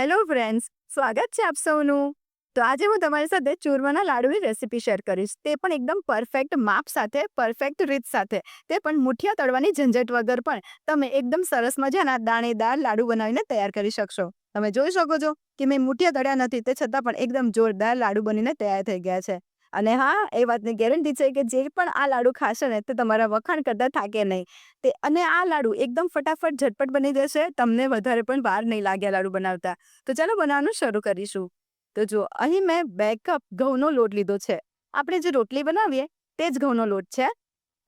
Hello friends સ્વાગત છે આપ સૌનું. તો આજે હું તમારી સાથે ચૂરમાના લાડુની રેસીપી શેર કરીશ. તે પણ એકદમ પરફેક્ટ માપ સાથે પરફેક્ટ રીત સાથે. તે પણ મુઠિયા તળવાની ઝંઝટ વગર પણ તમે એકદમ સરસ મજાના દાણેદાર લાડુ બનાવીને તૈયાર કરી શકશો. તમે જોઈ શકો છો કે મેં મુઠિયા તળ્યા નથી, તે છતાં પણ એકદમ જોરદાર લાડુ બનીને તૈયાર થઈ ગયા છે. અને હા, એ વાતની ગેરંટી છે કે જે પણ આ લાડુ ખાશે ને, તે તમારા વખાણ કરતા થાકે નહીં. તે, અને આ લાડુ એકદમ ફટાફટ, ઝટપટ બની જશે. તમને વધારે પણ વાર નહીં લાગે લાડુ બનાવતા. તો ચાલો બનાવવાનું શરૂ કરીશું. તો જો અહીં મેં બે કપ ઘઉંનો લોટ લીધો છે. આપણે જે રોટલી બનાવીએ, તે જ ઘઉંનો લોટ છે.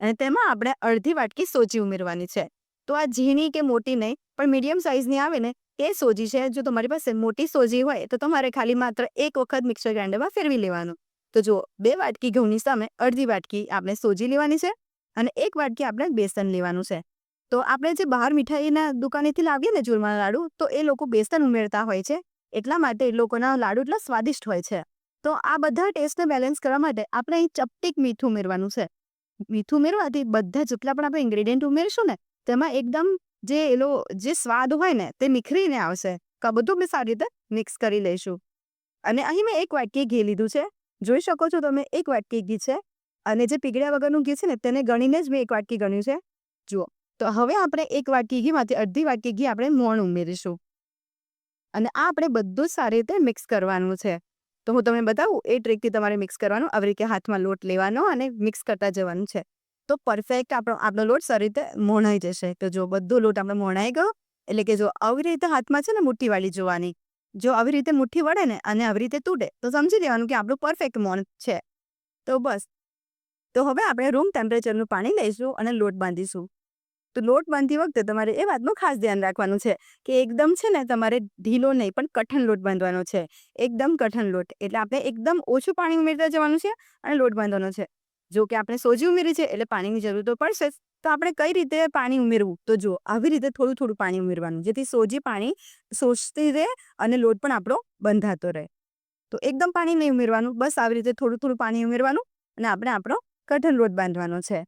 અને તેમાં આપણે અડધી વાટકી સોજી ઉમેરવાની છે. તો આ ઝીણી કે મોટી નહીં, પણ મીડિયમ સાઇઝની આવે ને એ સોજી છે. જો તમારી પાસે મોટી સોજી હોય, તો તમારે ખાલી માત્ર એક વખત મિક્સર ગ્રાઇન્ડરમાં ફેરવી લેવાનું. તો જુઓ, બે વાટકી ઘઉંની સામે અડધી વાટકી આપણે સોજી લેવાની છે અને એક વાટકી આપણે બેસન લેવાનું છે. તો આપણે જે બહાર મીઠાઈના દુકાનેથી લાવીએ ને ચૂરમાના લાડુ, તો એ લોકો બેસન ઉમેરતા હોય છે. એટલા માટે એ લોકોના લાડુ એટલા સ્વાદિષ્ટ હોય છે. તો આ બધા ટેસ્ટને બેલેન્સ કરવા માટે આપણે અહીં ચપટીક મીઠું ઉમેરવાનું છે. મીઠું ઉમેરવાથી બધા જેટલા પણ આપણે ઇન્ગ્રેડિયન્ટ ઉમેરશું ને, તેમાં એકદમ જે એલો જે સ્વાદ હોય ને, તે નિખરીને આવશે. બધું મેં સારી રીતે મિક્સ કરી લઈશું. અને અહીં મેં એક વાટકી ઘી લીધું છે. જોઈ શકો છો તમે, એક વાટકી ઘી છે અને જે પીગળ્યા વગરનું ઘી છે ને, તેને ગણીને જ મેં એક વાટકી ગણ્યું છે. જુઓ, તો હવે આપણે એક વાટકી ઘીમાંથી અડધી વાટકી ઘી આપણે મોણ ઉમેરીશું. અને આ આપણે બધું સારી રીતે મિક્સ કરવાનું છે. તો હું તમને બતાવું, એ ટ્રીકથી તમારે મિક્સ કરવાનું, આવી રીતે હાથમાં લોટ લેવાનો અને મિક્સ કરતા જવાનું છે. તો પરફેક્ટ આપણો આપણો લોટ સારી રીતે મોણાઈ જશે. તો જો બધો લોટ આપણે મોણાઈ ગયો, એટલે કે જો આવી રીતે હાથમાં છે ને, મુઠ્ઠી જોવાની જો આવી રીતે મુઠ્ઠી વળે ને અને આવી રીતે તૂટે, તો સમજી લેવાનું કે આપણું પરફેક્ટ મોન છે. તો બસ. તો હવે આપણે રૂમ ટેમ્પરેચરનું પાણી લઈશું અને લોટ બાંધીશું. તો લોટ બાંધતી વખતે તમારે એ વાતનું ખાસ ધ્યાન રાખવાનું છે કે એકદમ છે ને તમારે ઢીલો નહીં, પણ કઠણ લોટ બાંધવાનો છે. એકદમ કઠણ લોટ. એટલે આપણે એકદમ ઓછું પાણી ઉમેરતા જવાનું છે અને લોટ બાંધવાનો છે. જો કે આપણે સોજી ઉમેરી છે એટલે પાણીની જરૂર તો પડશે જ. તો આપણે કઈ રીતે પાણી ઉમેરવું? તો જો, આવી રીતે થોડું થોડું પાણી ઉમેરવાનું, જેથી સોજી પાણી શોષતી રહે અને લોટ પણ આપણો બંધાતો રહે. તો એકદમ પાણી નહીં ઉમેરવાનું, બસ આવી રીતે થોડું થોડું પાણી ઉમેરવાનું અને આપણે આપણો કઠણ લોટ બાંધવાનો છે.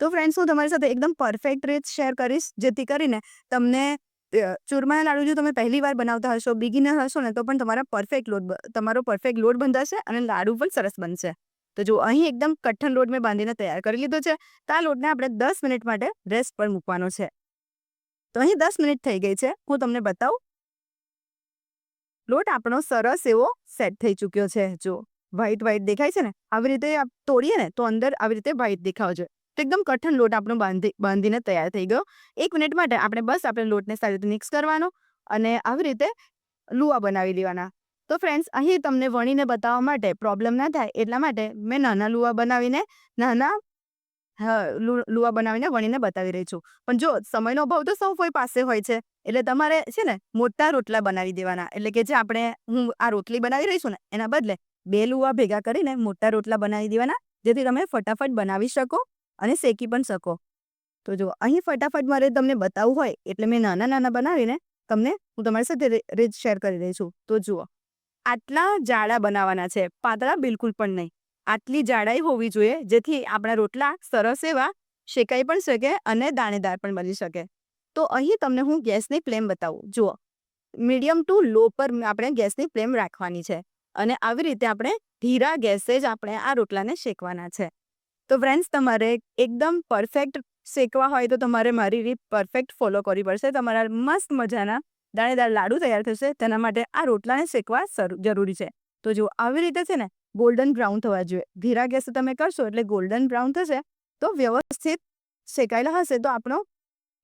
તો ફ્રેન્ડ્સ હું તમારી સાથે એકદમ પરફેક્ટ રીત શેર કરીશ, જેથી કરીને તમને ચૂરમાના લાડુ જો તમે પહેલી વાર બનાવતા હશો બિગિનર હશો ને, તો પણ તમારા પરફેક્ટ લોટ તમારો પરફેક્ટ લોટ બંધાશે અને લાડુ પણ સરસ બનશે. તો જો અહીં એકદમ કઠણ લોટ મેં બાંધીને તૈયાર કરી લીધો છે, તો આ લોટને આપણે દસ મિનિટ માટે રેસ્ટ પર મૂકવાનો છે. તો અહીં દસ મિનિટ થઈ ગઈ છે, હું તમને બતાવું. લોટ આપણો સરસ એવો સેટ થઈ ચૂક્યો છે, જો વ્હાઈટ વ્હાઈટ દેખાય છે ને, આવી રીતે તોડીએ ને, તો અંદર આવી રીતે વ્હાઈટ દેખાવ જોઈએ. તો એકદમ કઠણ લોટ આપણો બાંધી, બાંધીને તૈયાર થઈ ગયો. એક મિનિટ માટે આપણે બસ આપણે લોટને સારી રીતે મિક્સ કરવાનો અને આવી રીતે લુવા બનાવી લેવાના. તો ફ્રેન્ડ્સ, અહીં તમને વણીને બતાવવા માટે પ્રોબ્લેમ ના થાય એટલા માટે મેં નાના લુવા બનાવીને, નાના લુવા બનાવીને વણીને બતાવી રહી છું. પણ જો સમયનો અભાવ તો સૌ કોઈ પાસે હોય છે. એટલે તમારે છે ને મોટા રોટલા બનાવી દેવાના. એટલે કે જે આપણે, હું આ રોટલી બનાવી રહી છું ને, એના બદલે બે લુવા ભેગા કરીને મોટા રોટલા બનાવી દેવાના. જેથી તમે ફટાફટ બનાવી શકો. અને શેકી પણ શકો. તો જો અહીં ફટાફટ મારે તમને બતાવવું હોય, એટલે મેં નાના નાના બનાવીને તમને હું તમારી સાથે રીત શેર કરી રહી છું. તો જુઓ, આટલા જાડા બનાવવાના છે, પાતળા બિલકુલ પણ નહીં. આટલી જાડાઈ હોવી જોઈએ, જેથી આપણા રોટલા સરસ એવા શેકાઈ પણ શકે અને દાણેદાર પણ બની શકે. તો અહીં તમને હું ગેસની ફ્લેમ બતાવું. જુઓ, મીડિયમ ટુ લો પર આપણે ગેસની ફ્લેમ રાખવાની છે અને આવી રીતે આપણે ધીરા ગેસે જ આપણે આ રોટલાને શેકવાના છે. તો ફ્રેન્ડ્સ તમારે એકદમ પરફેક્ટ શેકવા હોય તો તમારે મારી રીત પરફેક્ટ ફોલો કરવી પડશે. તમારા મસ્ત મજાના દાણેદાર લાડુ તૈયાર થશે. તેના માટે આ રોટલાને શેકવા જરૂરી છે. તો જો આવી રીતે છે ને ગોલ્ડન બ્રાઉન થવા જોઈએ. ધીરા ગેસ તમે કરશો એટલે ગોલ્ડન બ્રાઉન થશે. તો વ્યવસ્થિત શેકાયેલા હશે તો આપણો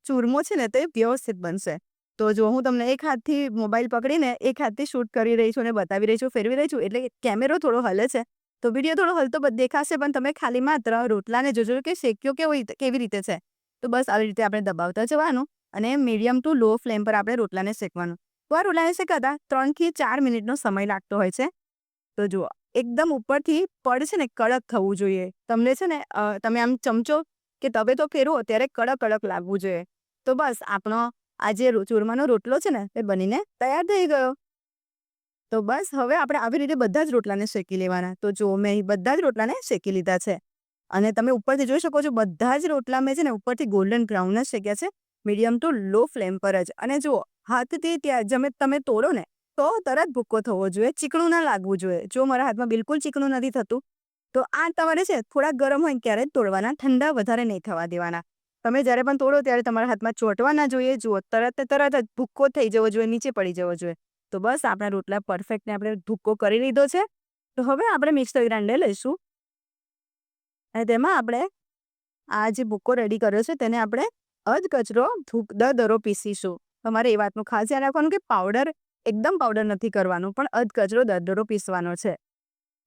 ચૂરમો છે ને તે વ્યવસ્થિત બનશે. તો જો હું તમને એક હાથથી મોબાઈલ પકડીને એક હાથથી શૂટ કરી રહી છું અને બતાવી રહી છું, ફેરવી રહી છું. એટલે કેમેરો થોડો હલે છે. તો વીડિયો થોડો હલતો દેખાશે, પણ તમે ખાલી માત્ર રોટલાને જોજો કે શેક્યો કેવો કેવી રીતે છે. તો બસ આવી રીતે આપણે દબાવતા જવાનું અને મીડિયમ ટુ લો ફ્લેમ પર આપણે રોટલાને શેકવાનું. તો આ રોટલાને શેકાતા ત્રણથી ચાર મિનિટનો સમય લાગતો હોય છે. તો જુઓ, એકદમ ઉપરથી પડ છે ને કડક થવું જોઈએ. તમને છે ને તમે આમ ચમચો કે તવે તો ફેરવો, ત્યારે કડક કડક લાગવું જોઈએ. તો બસ આપણો આ જે ચૂરમાનો રોટલો છે ને, એ બનીને તૈયાર થઈ ગયો. તો બસ હવે આપણે આવી રીતે બધા જ રોટલાને શેકી લેવાના. તો જો મેં બધા જ રોટલાને શેકી લીધા છે અને તમે ઉપરથી જોઈ શકો છો બધા જ રોટલા મેં છે ને ઉપરથી ગોલ્ડન બ્રાઉન જ શેક્યા છે મીડિયમ ટુ લો ફ્લેમ પર જ. અને જુઓ હાથથી ત્યાં જમે તમે તોડો ને તો તરત ભૂક્કો થવો જોઈએ, ચીકણું ના લાગવું જોઈએ. જો મારા હાથમાં બિલકુલ ચીકણું નથી થતું, તો આ તમારે છે થોડા ગરમ હોય ત્યારે જ તોડવાના, ઠંડા વધારે નહીં થવા દેવાના. તમે જ્યારે પણ તોડો ત્યારે તમારા હાથમાં ચોંટવા ના જોઈએ, જુઓ, તરત તરત જ ભૂક્કો થઈ જવો જોઈએ, નીચે પડી જવો જોઈએ. તો બસ, આપણા રોટલા પરફેક્ટને આપણે ભૂક્કો કરી લીધો છે. તો હવે આપણે મિક્સર ગ્રાઇન્ડર લઈશું. અને તેમાં આપણે આ જે ભૂક્કો રેડી કર્યો છે, તેને આપણે અધ કચરો ધૂક દરો પીસીશું. તમારે એ વાતનું ખાસ ધ્યાન રાખવાનું કે પાવડર એકદમ પાવડર નથી કરવાનું, પણ અધ કચરો દરદરો પીસવાનો છે.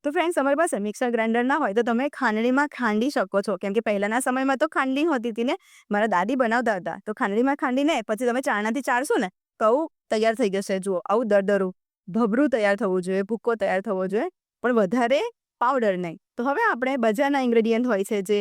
તો ફ્રેન્ડ્સ તમારી પાસે મિક્સર ગ્રાઇન્ડર ના હોય તો તમે ખાંડણીમાં ખાંડી શકો છો. કેમ કે પહેલાના સમયમાં તો ખાંડણી હોતી હતી ને. મારા દાદી બનાવતા હતા. તો ખાંડણીમાં ખાંડીને પછી તમે ચાણાથી ચારશો ને આવું તૈયાર થઈ જશે. જુઓ, આવું દરદરું ભભરું તૈયાર થવું જોઈએ, ભૂક્કો તૈયાર થવો જોઈએ, પણ વધારે પાવડર નહીં. તો હવે આપણે બજારના ઇન્ગ્રેડિયન્ટ હોય છે જે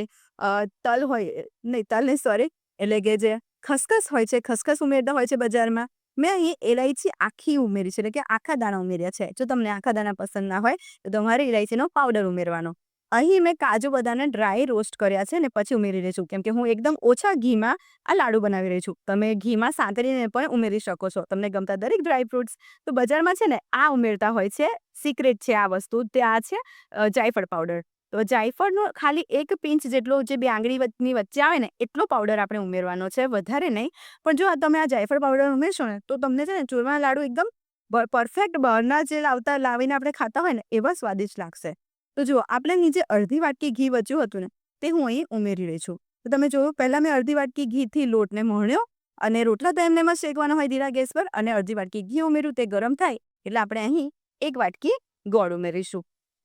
તલ હોય નહીં, તલ નહીં સોરી એટલે કે જે ખસખસ હોય છે, ખસખસ ઉમેરતા હોય છે બજારમાં. મેં અહીં એલાયચી આખી ઉમેરી છે, એટલે કે આખા દાણા ઉમેર્યા છે. જો તમને આખા દાણા પસંદ ના હોય, તો તમારે ઇલાયચીનો પાવડર ઉમેરવાનો. અહીં મેં કાજુ બદામને ડ્રાય રોસ્ટ કર્યા છે ને પછી ઉમેરી રહી છું. કેમ કે હું એકદમ ઓછા ઘીમાં આ લાડુ બનાવી રહી છું. તમે ઘીમાં સાંતળીને પણ ઉમેરી શકો છો. તમને ગમતા દરેક ડ્રાય ફ્રૂટ્સ તો બજારમાં છે ને આ ઉમેરતા હોય છે. સિક્રેટ છે આ વસ્તુ. તે આ છે જાયફળ પાવડર તો જાયફળનો ખાલી એક પિંચ જેટલો જે બે આંગળીની વચ્ચે આવે ને એટલો પાવડર આપણે ઉમેરવાનો છે. વધારે નહીં. પણ જો તમે આ જાયફળ પાવડર ઉમેરશો ને તો તમને છે ને ચૂરમાના લાડુ એકદમ પરફેક્ટ બહારના જે લાવતા, લાવીને આપણે ખાતા હોય ને એવા સ્વાદિષ્ટ લાગશે. તો જુઓ આપણે નીચે અડધી વાટકી ઘી બચ્યું હતું ને, તે હું અહીં ઉમેરી રહી છું. તો તમે જોયું પહેલાં મેં અડધી વાટકી ઘીથી લોટને મોણ્યો અને રોટલા તો એમને એમાં હોય ધીરા ગેસ પર અને અડધી વાટકી ઘી ઉમેર્યું, તે ગરમ થાય એટલે આપણે અહીં એક વાટકી ગોળ ઉમેરીશું.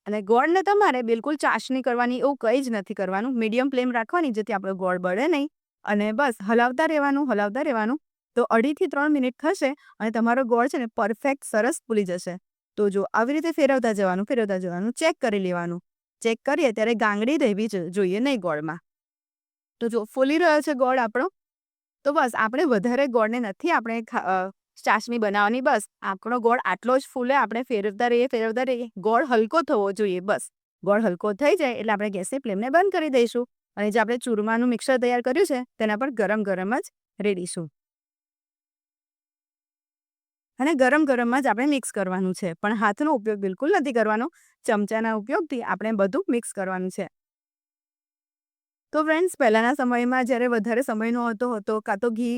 અને ગોળને તમારે બિલકુલ ચાસણી કરવાની એવું કંઈ જ નથી કરવાનું. મીડિયમ ફ્લેમ રાખવાની જેથી આપણો ગોળ બળે નહીં. અને બસ, હલાવતા રહેવાનું હલાવતા રહેવાનું. તો અઢીથી ત્રણ મિનિટ થશે અને તમારો ગોળ છે ને પરફેક્ટ સરસ ફૂલી જશે. તો જો આવી રીતે ફેરવતા જવાનું ફેરવતા જવાનું, ચેક કરી લેવાનું. ચેક કરીએ ત્યારે ગાંગડી રહેવી જોઈએ નહીં ગોળમાં. તો જો ફૂલી રહ્યો છે ગોળ આપણો, તો બસ આપણે વધારે ગોળને નથી આપણે ચાસણી બનાવવાની, બસ આપણો ગોળ આટલો જ ફૂલે, આપણે ફેરવતા રહીએ ફેરવતા રહીએ. ગોળ હલકો થવો જોઈએ, બસ. ગોળ હલકો થઈ જાય એટલે આપણે ગેસની ફ્લેમને બંધ કરી દઈશું. અને જે આપણે ચૂરમાનું મિક્સર તૈયાર કર્યું છે, તેના પર ગરમ ગરમ જ રેડીશું. અને ગરમ ગરમમાં જ આપણે મિક્સ કરવાનું છે. પણ હાથનો ઉપયોગ બિલકુલ નથી કરવાનો. ચમચાના ઉપયોગથી આપણે બધું મિક્સ કરવાનું છે. તો ફ્રેન્ડ્સ, પહેલાંના સમયમાં જ્યારે વધારે સમય નહોતો હતો, કાં તો ઘી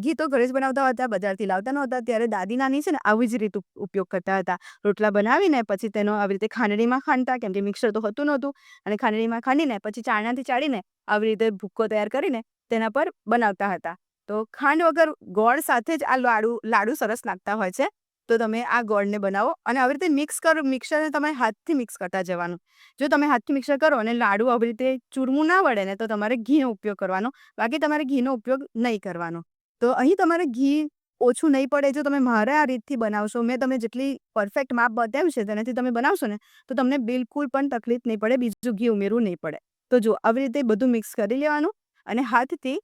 ઘી તો ઘરે જ બનાવતા હતા, બજારથી લાવતા નહોતા, ત્યારે દાદી નાની છે ને આવી જ રીતે ઉપયોગ કરતા હતા. રોટલા બનાવીને પછી તેનો આવી રીતે ખાંડણીમાં ખાંડતા, કેમ કે મિક્સર તો હતું નહોતું, અને ખાંડણીમાં ખાંડીને પછી ચાણાથી ચાળીને આવી રીતે ભૂક્કો તૈયાર કરીને તેના પર બનાવતા હતા. તો ખાંડ વગર ગોળ સાથે જ આ લાડુ લાડુ સરસ લાગતા હોય છે. તો તમે આ ગોળને બનાવો અને આવી રીતે મિક્સ કરો મિક્સરને તમે હાથથી મિક્સ કરતા જવાનું. જો તમે હાથથી મિક્સર કરો અને લાડુ આવી રીતે ચૂરમું ના વળે ને તો તમારે ઘીનો ઉપયોગ કરવાનો. બાકી તમારે ઘીનો ઉપયોગ નહીં કરવાનો. તો અહીં તમારે ઘી ઓછું નહીં પડે. જો તમે મારા આ રીતથી બનાવશો, મેં તમે જેટલી પરફેક્ટ માપ બતાવ્યું છે તેનાથી તમે બનાવશો ને, તો તમને બિલકુલ પણ તકલીફ નહીં પડે, બીજું ઘી ઉમેરવું નહીં પડે. તો જો, આવી રીતે બધું મિક્સ કરી લેવાનું અને હાથથી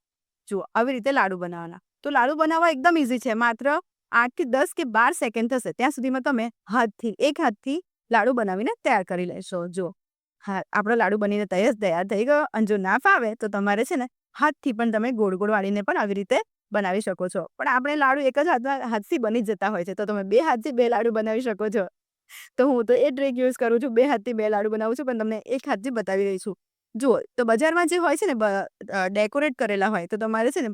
જુઓ આવી રીતે લાડુ બનાવવાના તો લાડુ બનાવવા એકદમ ઇઝી છે. માત્ર આઠથી દસ કે બાર સેકન્ડ થશે. ત્યાં સુધીમાં તમે હાથથી, એક હાથથી લાડુ બનાવીને તૈયાર કરી લેશો. જો, હા, આપણો લાડુ બનીને તૈયાર તૈયાર થઈ ગયો અને જો ના ફાવે, તો તમારે છે ને હાથથી પણ તમે ગોળ ગોળ વાળીને પણ આવી રીતે બનાવી શકો છો. પણ આપણે લાડુ એક જ હાથમાં, હાથથી બની જતા હોય છે. તો તમે બે હાથથી બે લાડુ બનાવી શકો છો. તો હું તો એ ટ્રીક યુઝ કરું છું. બે હાથથી બે લાડુ બનાવું છું, પણ તમને એક હાથથી બતાવી રહી છું. જુઓ તો બજારમાં જે હોય છે ને ડેકોરેટ કરેલા હોય, તો તમારે છે ને,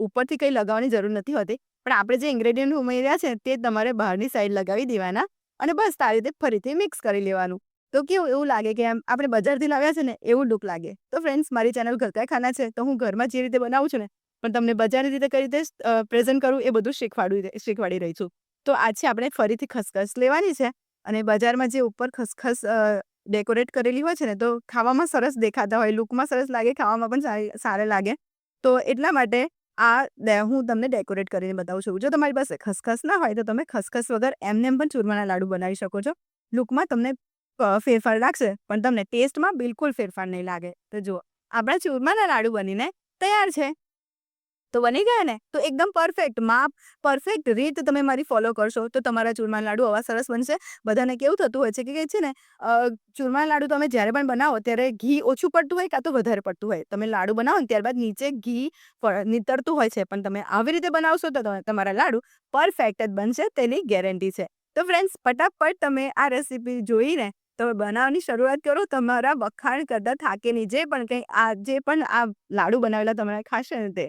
ઉપરથી કંઈ લગાવવાની જરૂર નથી હોતી. પણ આપણે જે ઇન્ગ્રેડિયન્ટ ઉમેર્યા છે, તે તમારે બહારની સાઈડ લગાવી દેવાના અને બસ તારી રીતે ફરીથી મિક્સ કરી લેવાનું. તો કેવું, એવું લાગે કે એમ આપણે બજારથી લાવ્યા છે ને, એવું લુક લાગે. તો ફ્રેન્ડ્સ, મારી ચેનલ ઘરકા ખાના છે, તો હું ઘરમાં જે રીતે બનાવું છું ને, પણ તમને બજારની રીતે કઈ રીતે પ્રેઝન્ટ કરવું એ બધું શીખવાડું શીખવાડી રહી છું. તો આજે આપણે ફરીથી ખસખસ લેવાની છે અને બજારમાં જે ઉપર ખસખસ ડેકોરેટ કરેલી હોય છે ને, તો ખાવામાં સરસ દેખાતા હોય, લુકમાં સરસ લાગે, ખાવામાં પણ સારી લાગે. તો એટલા માટે આ હું તમને ડેકોરેટ કરીને બતાવું છું. જો તમારી પાસે ખસખસ ના હોય, તો તમે ખસખસ વગર એમને એમ પણ ચૂરમાના લાડુ બનાવી શકો છો. લુકમાં તમને ફેરફાર લાગશે, પણ તમને ટેસ્ટમાં બિલકુલ ફેરફાર નહીં લાગે. તો જુઓ, આપણા ચૂરમાના લાડુ બનીને તૈયાર છે. તો બની ગયા ને? તો એકદમ પરફેક્ટ માપ પરફેક્ટ રીત તમે મારી ફોલો કરશો. તો તમારા ચૂરમાના લાડુ આવા સરસ બનશે. બધાને કેવું થતું હોય છે કે છે ને અ, લાડુ તમે જ્યારે પણ બનાવો ત્યારે ઘી ઓછું પડતું હોય કાં તો વધારે પડતું હોય. તમે લાડુ બનાવો ને ત્યારબાદ નીચે ઘી નીતરતું હોય છે. પણ તમે આવી રીતે બનાવશો તો તમે- તમારા લાડુ પરફેક્ટ જ બનશે તેની ગેરંટી છે. તો ફ્રેન્ડ્સ ફટાફટ તમે આ રેસીપી જોઈને તમે બનાવવાની શરૂઆત કરો. તમારા વખાણ કરતા થાકેની જે પણ કંઈ આ જે પણ આ લાડુ બનાવેલા તમારા ખાશે ને તે.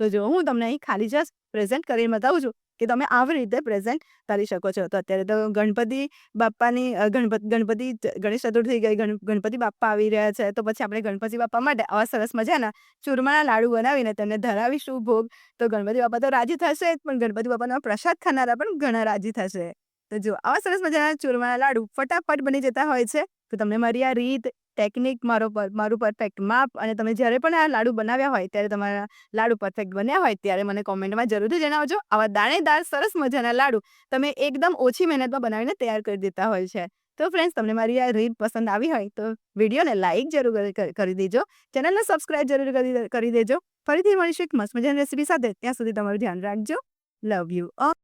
તો જો હું તમને અહીં ખાલી જસ્ટ પ્રેઝન્ટ કરીને બતાવું છું કે તમે આવી રીતે પ્રેઝન્ટ કરી શકો છો. તો અત્યારે તો ગણપતિ બાપ્પાની અ, ગણપતિ ગણપતિ ગણેશ ચતુર્થી ગઈ ગણપતિ બાપ્પા આવી રહ્યા છે. તો પછી આપણે ગણપતિ બાપા માટે આવા સરસ મજાના ચૂરમાના લાડુ બનાવીને તેમને ધરાવીશું ભોગ. તો ગણપતિ બાપા તો રાજી થશે પણ ગણપતિ બાપાનો પ્રસાદ ખાનારા પણ ઘણા રાજી થશે. તો જો આવા સરસ મજાના ચૂરમાના લાડુ ફટાફટ બની જતા હોય છે. તો તમને મારી આ રીત ટેકનિક મારો મારું પરફેક્ટ માપ અને તમે જ્યારે પણ આ લાડુ બનાવ્યા હોય, ત્યારે તમારા લાડુ પરફેક્ટ બન્યા હોય, ત્યારે મને કોમેન્ટમાં જરૂરથી જણાવજો. આવા દાણેદાર, સરસ મજાના લાડુ તમે એકદમ ઓછી મહેનતમાં બનાવીને તૈયાર કરી દેતા હોય છે. તો ફ્રેન્ડ્સ તમને મારી આ રીત પસંદ આવી હોય, તો વિડીયોને લાઇક જરૂર કરી- દેજો. ચેનલને સબસ્ક્રાઇબ જરૂર કરી કરી દેજો. ફરીથી મળીશું એક મસ્ત મજાની રેસીપી સાથે. ત્યાં સુધી તમારું ધ્યાન રાખજો. Love you